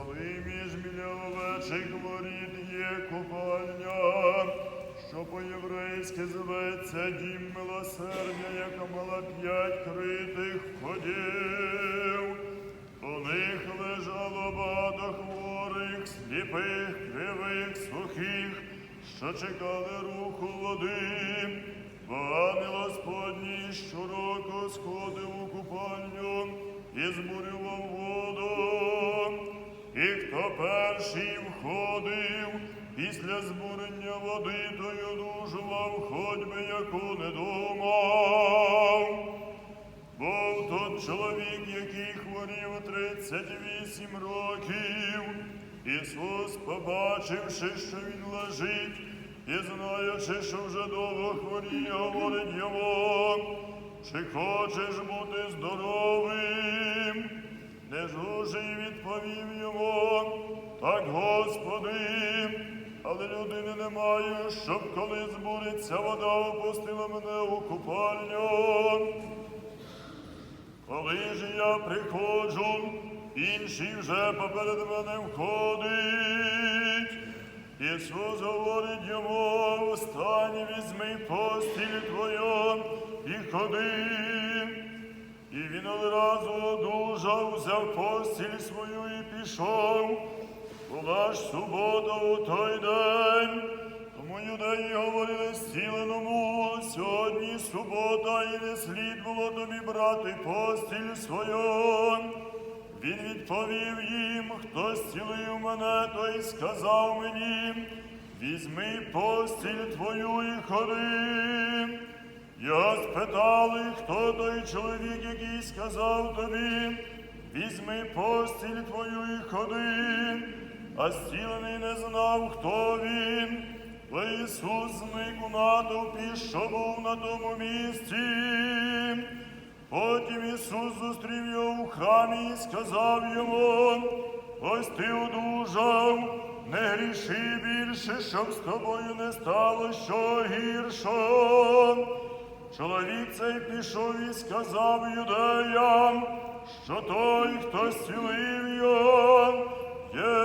Новий між біля воріт є купальня, що по-єврейськи зветься дім милосердя, яка мала п'ять критих ходів. У них лежало багато хворих, сліпих, кривих, сухих, що чекали руху води. Пан Господній щороку сходив у купальню і збурював воду. І хто перший входив після збурення води, той одужував, хоч би яку не думав. Був тут чоловік, який хворів 38 років. Ісус, побачивши, що він лежить, і знаючи, що вже довго хворіє, говорить йому, чи хочеш бути здоровим? Нежужий відповів йому, так, Господи, але людини немає, щоб коли збуриться вода, опустила мене у купальню. Коли ж я приходжу, інший вже поперед мене входить. Ісус говорить йому, встань, візьми постіль твою і ходи. І він одразу одужав, взяв постіль свою і пішов. Була ж субота у той день. Тому юдеї говорили зціленому, сьогодні субота, і не слід було тобі брати постіль свою. Він відповів їм, хто зцілив мене, той сказав мені, візьми постіль твою і ходи. Спитали, хто той чоловік, який сказав тобі, візьми постіль твою і ходи, а зцілений не знав, хто він. Бо Ісус зник у натовпі, що був на тому місці. Потім Ісус зустрів його в храмі і сказав йому, ось ти одужав, не гріши більше, щоб з тобою не стало що гіршого. Чоловік цей пішов і сказав юдеям, що той, хто зцілив його, є